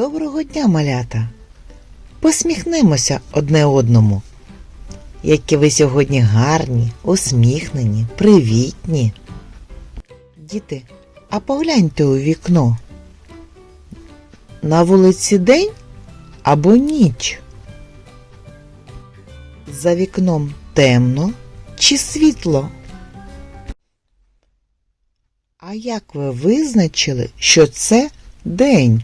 Доброго дня, малята! Посміхнемося одне одному. Які ви сьогодні гарні, усміхнені, привітні. Діти, а погляньте у вікно. На вулиці день або ніч. За вікном темно чи світло? А як ви визначили, що це день?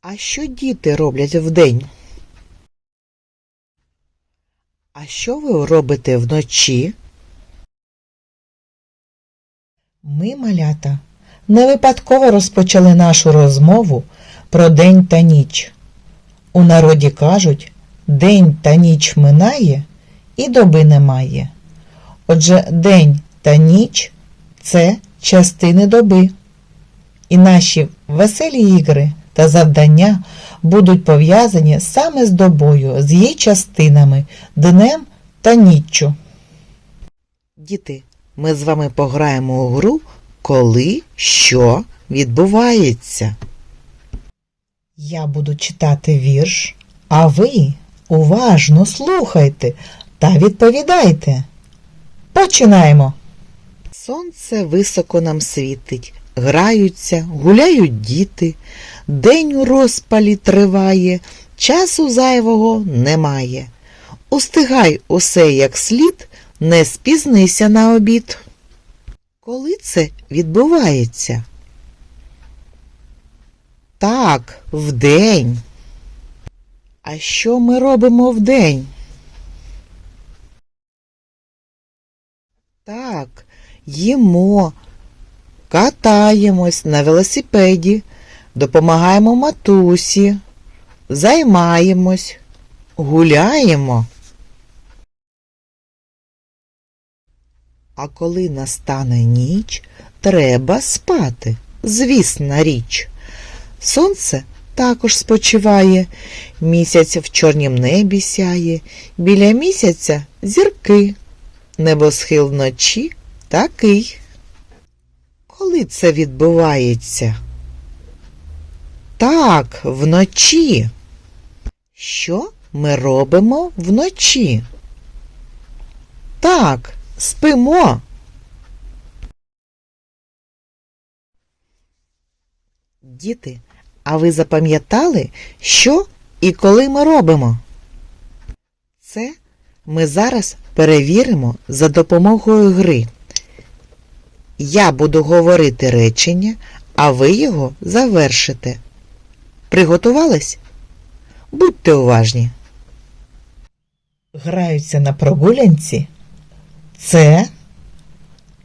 А що діти роблять вдень? А що ви робите вночі? Ми, малята, не випадково розпочали нашу розмову про день та ніч. У народі кажуть, день та ніч минає і доби немає. Отже, день та ніч це частини доби. І наші веселі ігри та завдання будуть пов'язані саме з добою, з її частинами, днем та ніччю. Діти, ми з вами пограємо у гру, коли що відбувається. Я буду читати вірш, а ви уважно слухайте та відповідайте. Починаємо. Сонце високо нам світить, граються, гуляють діти, день у розпалі триває, часу зайвого немає. Устигай усе як слід, не спізнися на обід. Коли це відбувається? Так, вдень. А що ми робимо вдень? Так, їмо, катаємось на велосипеді, допомагаємо матусі, займаємось, гуляємо. А коли настане ніч, треба спати, звісна річ. Сонце також спочиває, місяць в чорнім небі сяє, біля місяця зірки. Небосхил вночі такий. Коли це відбувається? Так, вночі. Що ми робимо вночі? Так, спимо. Діти, а ви запам'ятали, що і коли ми робимо? Це ми зараз перевіримо за допомогою гри. Я буду говорити речення, а ви його завершите. Приготувались? Будьте уважні. Граються на прогулянці. Це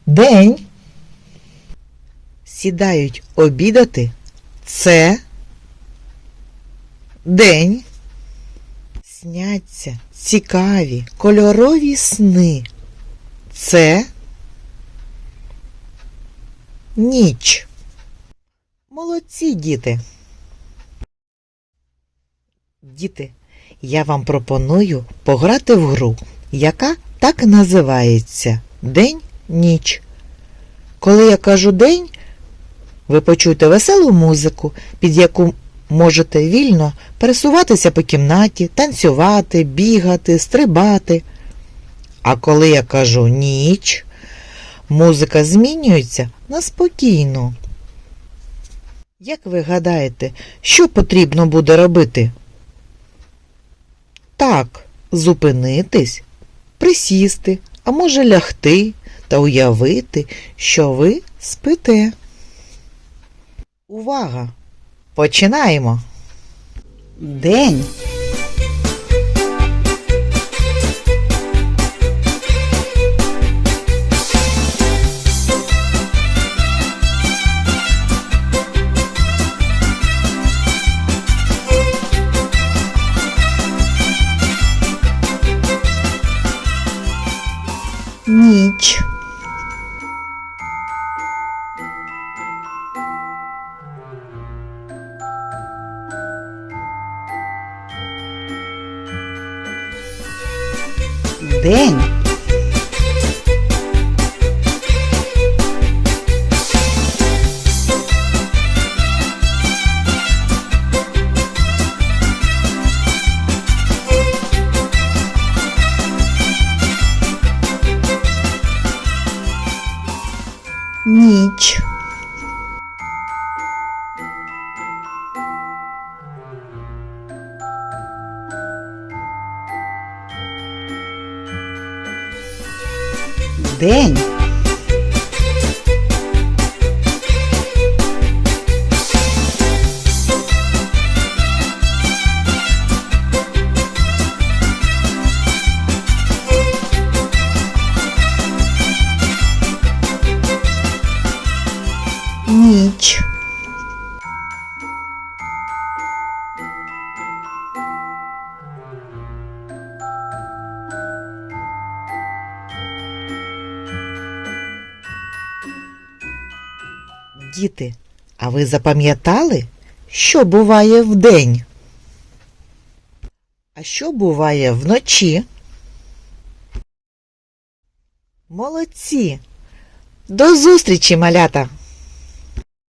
день. Сідають обідати. Це день. Сняться цікаві кольорові сни. Це ніч. Молодці, діти. Діти, я вам пропоную пограти в гру, яка так називається День-ніч. Коли я кажу день, ви почуєте веселу музику, під яку можете вільно пересуватися по кімнаті, танцювати, бігати, стрибати. А коли я кажу ніч, музика змінюється на спокійну. Як ви гадаєте, що потрібно буде робити? Так, зупинитись, присісти, а може лягти та уявити, що ви спите. Увага! Починаємо. День. Ніч. День. День, ніч, Діти, а ви запам'ятали, що буває вдень? А що буває вночі? Молодці! До зустрічі, малята!